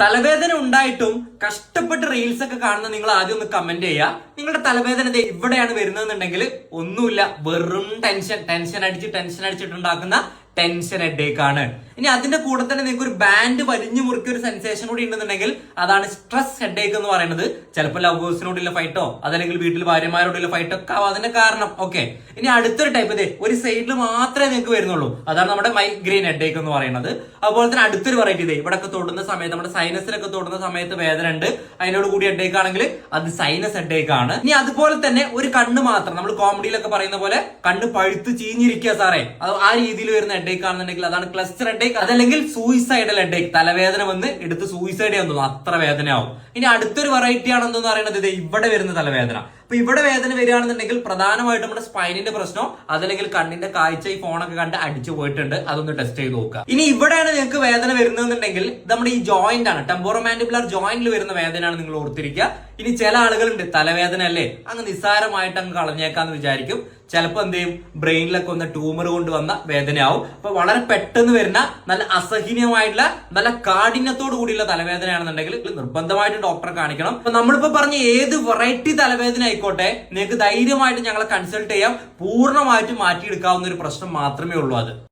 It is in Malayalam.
തലവേദന ഉണ്ടായിട്ടും കഷ്ടപ്പെട്ട് റീൽസ് ഒക്കെ കാണുന്ന നിങ്ങൾ ആദ്യം ഒന്ന് കമന്റ് ചെയ്യുക. നിങ്ങളുടെ തലവേദന ഇവിടെയാണ് വരുന്നതെന്നുണ്ടെങ്കിൽ ഒന്നുമില്ല വെറും ടെൻഷൻ ടെൻഷൻ അടിച്ച് ടെൻഷൻ അടിച്ചിട്ടുണ്ടാക്കുന്ന ടെൻഷൻ ഹെഡേക്ക് ആണ്. ഇനി അതിന്റെ കൂടെ തന്നെ നിങ്ങൾക്ക് ഒരു ബാൻഡ് വലിഞ്ഞു മുറിക്കിയ ഒരു സെൻസേഷൻ കൂടി ഉണ്ടെന്നുണ്ടെങ്കിൽ അതാണ് സ്ട്രെസ് ഹെഡേക്ക് എന്ന് പറയുന്നത്. ചിലപ്പോൾ ലവേഴ്സിനോടുള്ള ഫൈറ്റോ അതല്ലെങ്കിൽ വീട്ടിൽ ഭാര്യമാരോടുള്ള ഫൈറ്റോ ഒക്കെ ആവാം. അതിന്റെ കാരണം ഓക്കെ ഇനി അടുത്തൊരു ടൈപ്പ് ഇതേ ഒരു സൈഡിൽ മാത്രമേ നിങ്ങൾക്ക് വരുന്നുള്ളൂ. അതാണ് നമ്മുടെ മൈഗ്രെയിൻ ഹെഡേക്ക് എന്ന് പറയുന്നത്. അതുപോലെ തന്നെ അടുത്തൊരു വെറൈറ്റി ഇതേ ഇവിടെ ഒക്കെ തൊടുന്ന സമയത്ത് നമ്മുടെ സൈനസിലൊക്കെ തൊടുന്ന സമയത്ത് വേദന ഉണ്ട്. അതിനോട് കൂടി ഹെഡേക്ക് ആണെങ്കിൽ അത് സൈനസ് ഹെഡേക്ക് ആണ്. ഇനി അതുപോലെ തന്നെ ഒരു കണ്ണ് മാത്രം നമ്മൾ കോമഡിയിലൊക്കെ പറയുന്ന പോലെ കണ്ണ് പഴുത്ത് ചീഞ്ഞിരിക്കുക സാറേ. അത് ആ രീതിയിൽ വരുന്ന ഹെഡേക്ക് ആണെന്നുണ്ടെങ്കിൽ അതാണ് ക്ലസ്റ്റർ ഹെഡേക്ക് അതല്ലെങ്കിൽ സൂയിസൈഡൽ ഹെഡേക്ക് തലവേദന വന്ന് എടുത്ത് സൂയിസൈഡ് ചെയ്യാൻ തോന്നും അത്ര വേദനയാവും. ഇനി അടുത്തൊരു വെറൈറ്റി ആണെന്ന് പറയുന്നത് ഇവിടെ വരുന്ന തലവേദന. അപ്പൊ ഇവിടെ വേദന വരികയാണെന്നുണ്ടെങ്കിൽ പ്രധാനമായിട്ടും നമ്മുടെ സ്പൈനിന്റെ പ്രശ്നം അതല്ലെങ്കിൽ കണ്ണിന്റെ കാഴ്ച ഈ ഫോണൊക്കെ കണ്ട് അടിച്ചു പോയിട്ടുണ്ട്. അതൊന്ന് ടെസ്റ്റ് ചെയ്ത് നോക്കുക. ഇനി ഇവിടെയാണ് നിങ്ങൾക്ക് വേദന വരുന്നതെന്നുണ്ടെങ്കിൽ നമ്മുടെ ഈ ജോയിന്റ് ആണ്. ടെമ്പോറോ മാൻഡിബുലർ ജോയിന്റിൽ വരുന്ന വേദനയാണ് നിങ്ങൾ ഓർത്തിരിക്കുക. ഇനി ചില ആളുകളുണ്ട് തലവേദന അല്ലേ? അങ്ങ് നിസ്സാരമായിട്ട് അങ്ങ് കളഞ്ഞേക്കാന്ന് വിചാരിക്കും. ചിലപ്പോൾ എന്ത് ചെയ്യും? ബ്രെയിനിലൊക്കെ ഒന്ന് ട്യൂമർ കൊണ്ട് വന്ന വേദനയാവും. അപ്പൊ വളരെ പെട്ടെന്ന് വരുന്ന നല്ല അസഹനീയമായിട്ടുള്ള നല്ല കാഠിന്യത്തോടു കൂടിയുള്ള തലവേദനയാണെന്നുണ്ടെങ്കിൽ നിർബന്ധമായിട്ട് ഡോക്ടറെ കാണിക്കണം. അപ്പൊ നമ്മളിപ്പോ പറഞ്ഞ ഏത് വെറൈറ്റി തലവേദന ആയിക്കോട്ടെ. നിങ്ങൾക്ക് ധൈര്യമായിട്ട് ഞങ്ങളെ കൺസൾട്ട് ചെയ്യാം. പൂർണമായിട്ട് മാറ്റിയെടുക്കാവുന്ന ഒരു പ്രശ്നം മാത്രമേ ഉള്ളൂ അത്.